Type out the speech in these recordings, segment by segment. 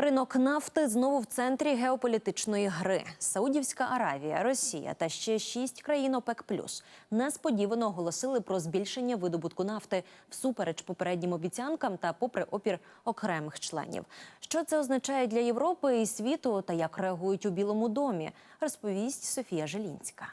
Ринок нафти знову в центрі геополітичної гри. Саудівська Аравія, Росія та ще шість країн ОПЕК Плюс несподівано оголосили про збільшення видобутку нафти всупереч попереднім обіцянкам та попри опір окремих членів. Що це означає для Європи і світу та як реагують у Білому домі, розповість Софія Желінська.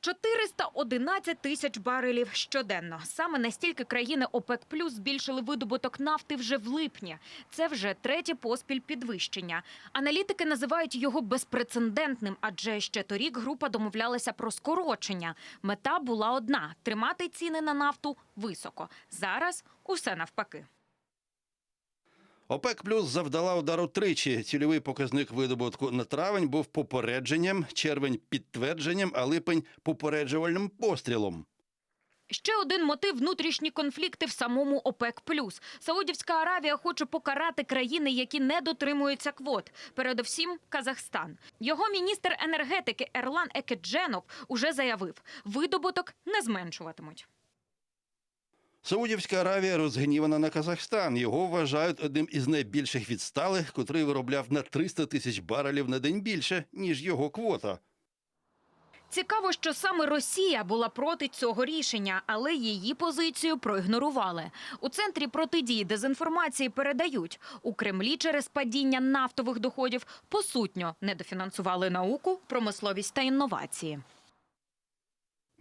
411 тисяч барелів щоденно. Саме настільки країни ОПЕК Плюс збільшили видобуток нафти вже в липні. Це вже третє поспіль підвищення. Аналітики називають його безпрецедентним, адже ще торік група домовлялася про скорочення. Мета була одна тримати ціни на нафту високо. Зараз усе навпаки. ОПЕК плюс завдала удару тричі. Цільовий показник видобутку на травень був попередженням, червень підтвердженням, а липень попереджувальним пострілом. Ще один мотив внутрішні конфлікти в самому ОПЕК+. Саудівська Аравія хоче покарати країни, які не дотримуються квот. Передовсім Казахстан. Його міністр енергетики Ерлан Екедженов уже заявив, видобуток не зменшуватимуть. Саудівська Аравія розгнівана на Казахстан. Його вважають одним із найбільших відсталих, котрий виробляв на 300 тисяч барелів на день більше, ніж його квота. Цікаво, що саме Росія була проти цього рішення, але її позицію проігнорували. У центрі протидії дезінформації передають у Кремлі через падіння нафтових доходів посутньо недофінансували науку, промисловість та інновації.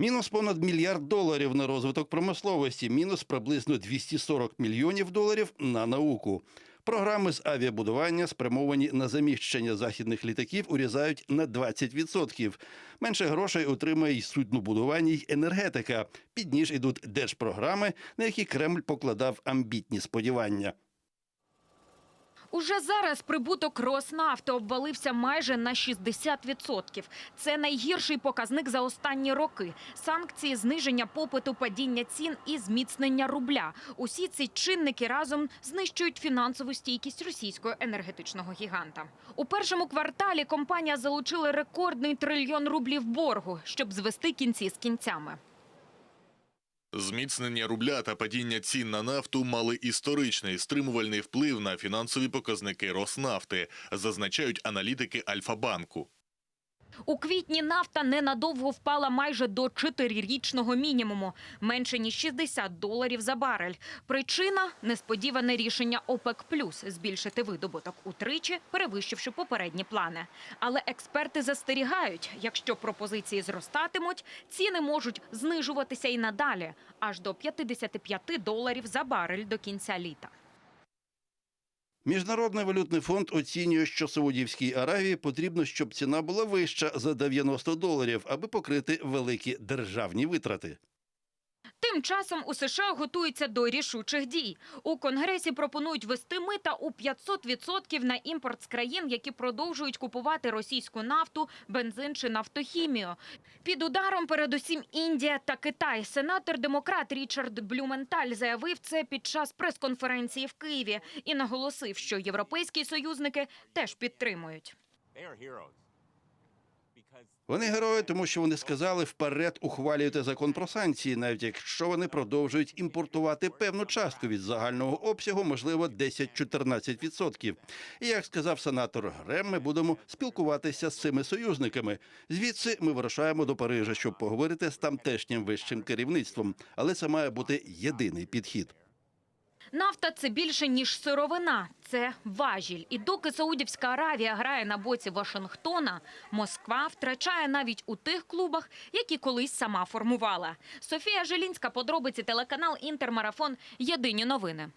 Мінус понад мільярд доларів на розвиток промисловості, мінус приблизно 240 мільйонів доларів на науку. Програми з авіабудування, спрямовані на заміщення західних літаків, урізають на 20%. Менше грошей отримає й суднобудування й енергетика. Під ніж ідуть держпрограми, на які Кремль покладав амбітні сподівання. Уже зараз прибуток Роснафти обвалився майже на 60%. Це найгірший показник за останні роки. Санкції, зниження попиту, падіння цін і зміцнення рубля. Усі ці чинники разом знищують фінансову стійкість російського енергетичного гіганта. У першому кварталі компанія залучила рекордний трильйон рублів боргу, щоб звести кінці з кінцями. Зміцнення рубля та падіння цін на нафту мали історичний стримувальний вплив на фінансові показники Роснафти, зазначають аналітики Альфа-банку. У квітні нафта ненадовго впала майже до чотирирічного мінімуму – менше ніж 60 доларів за барель. Причина – несподіване рішення ОПЕК+, плюс збільшити видобуток утричі, перевищивши попередні плани. Але експерти застерігають, якщо пропозиції зростатимуть, ціни можуть знижуватися і надалі – аж до 55 доларів за барель до кінця літа. Міжнародний валютний фонд оцінює, що Саудівській Аравії потрібно, щоб ціна була вища за 90 доларів, аби покрити великі державні витрати. Тим часом у США готуються до рішучих дій. У Конгресі пропонують вести мита у 500% на імпорт з країн, які продовжують купувати російську нафту, бензин чи нафтохімію. Під ударом передусім Індія та Китай. Сенатор-демократ Річард Блюменталь заявив це під час прес-конференції в Києві і наголосив, що європейські союзники теж підтримують. Вони герої, тому що вони сказали вперед ухвалюйте закон про санкції, навіть якщо вони продовжують імпортувати певну частку від загального обсягу, можливо, 10-14%. І як сказав сенатор Грем, ми будемо спілкуватися з цими союзниками. Звідси ми вирушаємо до Парижа, щоб поговорити з тамтешнім вищим керівництвом. Але це має бути єдиний підхід. Нафта це більше ніж сировина, це важіль. І доки Саудівська Аравія грає на боці Вашингтона, Москва втрачає навіть у тих клубах, які колись сама формувала. Софія Желінська, подробиці телеканал Інтермарафон. Єдині новини.